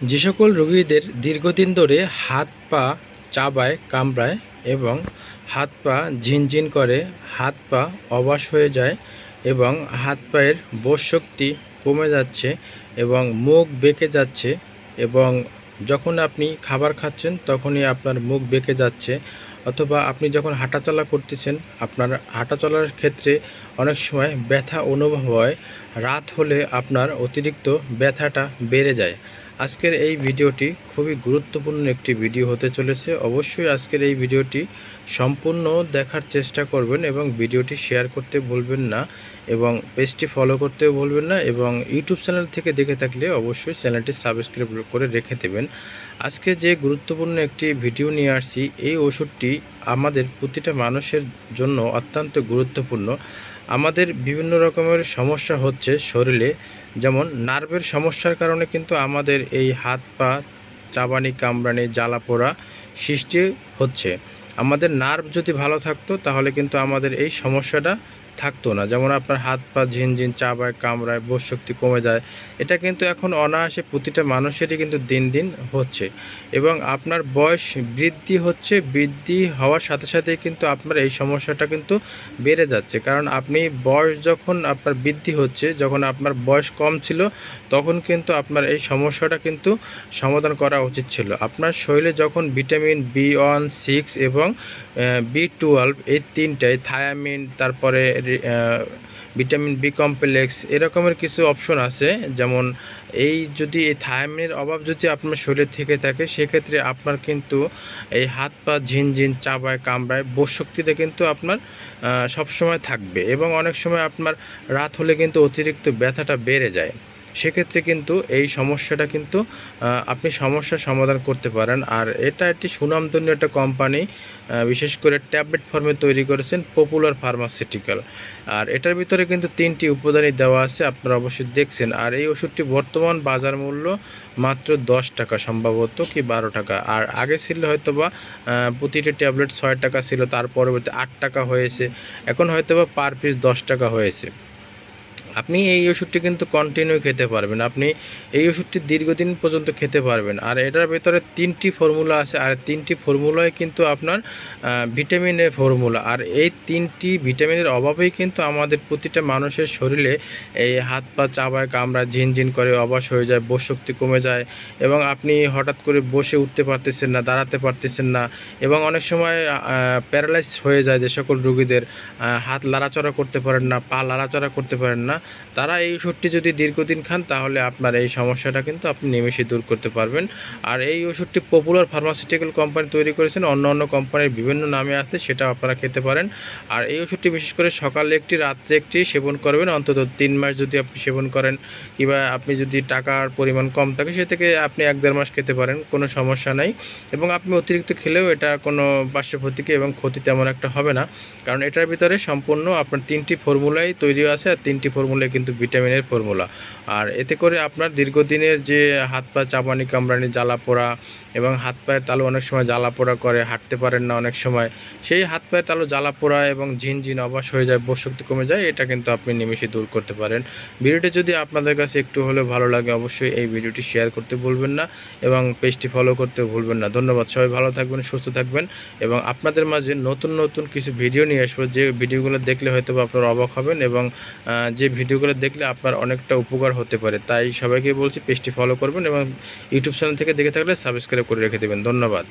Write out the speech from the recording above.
যে সকল রোগীদের দীর্ঘদিন ধরে হাত পা চাবায়, কামড়ায় এবং হাত পা ঝিনঝিন করে, হাত পা অবাস হয়ে যায় এবং হাত পায়ের বোধ শক্তি কমে যাচ্ছে এবং মুখ বেঁকে যাচ্ছে এবং যখন আপনি খাবার খাচ্ছেন তখনই আপনার মুখ বেঁকে যাচ্ছে অথবা আপনি যখন হাঁটাচলা করতেছেন, আপনার হাঁটাচলার ক্ষেত্রে অনেক সময় ব্যথা অনুভব হয়। রাত হলে আপনার অতিরিক্ত ব্যথাটা বেড়ে যায়। আজকের এই ভিডিওটি খুবই গুরুত্বপূর্ণ একটি ভিডিও হতে চলেছে। অবশ্যই আজকের এই ভিডিওটি সম্পূর্ণ দেখার চেষ্টা করবেন এবং ভিডিওটি শেয়ার করতে ভুলবেন না এবং পেজটি ফলো করতেও ভুলবেন না এবং ইউটিউব চ্যানেল থেকে দেখে থাকলে অবশ্যই চ্যানেলটি সাবস্ক্রাইব করে রেখে দেবেন। আজকে যে গুরুত্বপূর্ণ একটি ভিডিও নিয়ে আসছি, এই ওষুধটি আমাদের প্রতিটা মানুষের জন্য অত্যন্ত গুরুত্বপূর্ণ। আমাদের বিভিন্ন রকমের সমস্যা হচ্ছে শরীরে যেমন নার্ভের সমস্যার কারণে কিন্তু আমাদের এই হাত পা, চাবানি কামড়ানি জ্বালা পোড়া সৃষ্টি হচ্ছে। আমাদের নার্ভ যদি ভালো থাকতো, তাহলে কিন্তু আমাদের এই সমস্যাটা থাকতো না। যেমন আপনার হাত পা ঝিনঝিন চাবায় কামড়ায়, বোধ শক্তি কমে যায়, এটা কিন্তু এখন অনায়াসে প্রতিটা মানুষেরই কিন্তু দিন দিন হচ্ছে। এবং আপনার বয়স বৃদ্ধি হচ্ছে, বৃদ্ধি হওয়ার সাথে সাথে কিন্তু আপনার এই সমস্যাটা কিন্তু বেড়ে যাচ্ছে। কারণ আপনি বয়স যখন আপনার বৃদ্ধি হচ্ছে, যখন আপনার বয়স কম ছিল, তখন কিন্তু আপনার এই সমস্যাটা কিন্তু সমাধান করা উচিত ছিল। আপনার শরীরে যখন ভিটামিন বি ওয়ান, সিক্স এবং বি টুয়েলভ এই তিনটায় থায়ামিন, তারপরে ভিটামিন বি কমপ্লেক্স এরকমের কিছু অপশন আছে। যেমন এই যদি এই থায়ামিনের অভাব যদি আপনার শরীরে থেকে থাকে, সেক্ষেত্রে আপনার কিন্তু এই হাত পা ঝিনঝিন, চাবায়, কামড়ায় বোধ শক্তিতে কিন্তু আপনার সবসময় থাকবে। এবং অনেক সময় আপনার রাত হলে কিন্তু অতিরিক্ত ব্যথাটা বেড়ে যায়। সেক্ষেত্রে কিন্তু এই সমস্যাটা কিন্তু আপনি সমস্যার সমাধান করতে পারেন। আর এটা একটি সুনামধন্য একটা কোম্পানি বিশেষ করে ট্যাবলেট ফর্মে তৈরি করেছেন পপুলার ফার্মাসিউটিক্যাল আর এটার ভিতরে কিন্তু তিনটি উপাদানই দেওয়া আছে, আপনারা অবশ্যই দেখছেন। আর এই ওষুধটি বর্তমান বাজার মূল্য মাত্র দশ টাকা সম্ভবত কি বারো টাকা। আর আগে ছিল হয়তো বা প্রতিটি ট্যাবলেট ছয় টাকা ছিল, তার পরবর্তী আট টাকা হয়েছে। এখন হয়তো বা পার পিস দশ টাকা হয়েছে। আপনি এই ওষুধটি কিন্তু কন্টিনিউ খেতে পারবেন। আপনি এই ওষুধটি দীর্ঘদিন পর্যন্ত খেতে পারবেন। আর এটার ভেতরে তিনটি ফর্মুলা আছে। আর তিনটি ফর্মুলায় কিন্তু আপনার ভিটামিনের ফর্মুলা আর এই তিনটি ভিটামিনের অভাবেই কিন্তু আমাদের প্রতিটা মানুষের শরীরে এই হাত পা চাবায় কামড়া ঝিনঝিন করে অবাস হয়ে যায়, বোধ শক্তি কমে যায় এবং আপনি হঠাৎ করে বসে উঠতে পারতেছেন না, দাঁড়াতে পারতেছেন না এবং অনেক সময় প্যারালাইজ হয়ে যায় যে সকল রুগীদের। হাত লাড়াচড়া করতে পারেন না, পা লাড়াচড়া করতে পারেন না। তারা এই ওষুধটি যদি দীর্ঘদিন খান, তাহলে আপনার এই সমস্যাটা কিন্তু আপনি নিমেষে দূর করতে পারবেন। আর এই ওষুধটি পপুলার ফার্মাসিউটিক্যাল কোম্পানি তৈরি করেছেন, অন্য অন্য কোম্পানির বিভিন্ন নামে আছে সেটা আপনারা খেতে পারেন। আর এই ওষুধটি বিশেষ করে সকালে একটি, রাত্রে একটি সেবন করবেন, অন্তত তিন মাস যদি আপনি সেবন করেন, কিংবা আপনি যদি টাকার পরিমাণ কম থাকে, সে থেকে আপনি এক দেড় মাস খেতে পারেন, কোনো সমস্যা নাই। এবং আপনি অতিরিক্ত খেলেও এটা কোনো পার্শ্ব প্রতিক্রিয়া এবং ক্ষতি তেমন একটা হবে না। কারণ এটার ভিতরে সম্পূর্ণ আপনার তিনটি ফর্মুলাই তৈরি আছে, আর তিনটি ফর্মুলা ফর্মুলা কিন্তু ভিটামিনের ফর্মুলা। আর এতে করে আপনার দীর্ঘদিনের যে হাত পা চাপানি কামড়ানি জ্বালা পোড়া এবং হাত পায়ের তালু অনেক সময় জ্বালা পোড়া করে, হাঁটতে পারেন না অনেক সময়। সেই হাত পায়ের তালু জ্বালা পোড়া এবং ঝিনঝিন অবাস হয়ে যায় বসশক্তি কমে যায়, এটা কিন্তু আপনি নিমেষে দূর করতে পারেন। ভিডিওটি যদি আপনাদের কাছে একটু হলেও ভালো লাগে, অবশ্যই এই ভিডিওটি শেয়ার করতে ভুলবেন না এবং পেজটি ফলো করতে ভুলবেন না। ধন্যবাদ, সবাই ভালো থাকবেন, সুস্থ থাকবেন এবং আপনাদের মাঝে নতুন নতুন কিছু ভিডিও নিয়ে আসব। যে ভিডিওগুলো দেখলে হয়তো আপনারা অবাক হবেন এবং যে ভিডিওগুলো দেখলে আপনার অনেকটা উপকার হতে পারে। তাই সবাইকে বলছি, পেজটি ফলো করবেন এবং ইউটিউব চ্যানেল থেকে দেখে থাকলে সাবস্ক্রাইব করে রেখে দেবেন। ধন্যবাদ।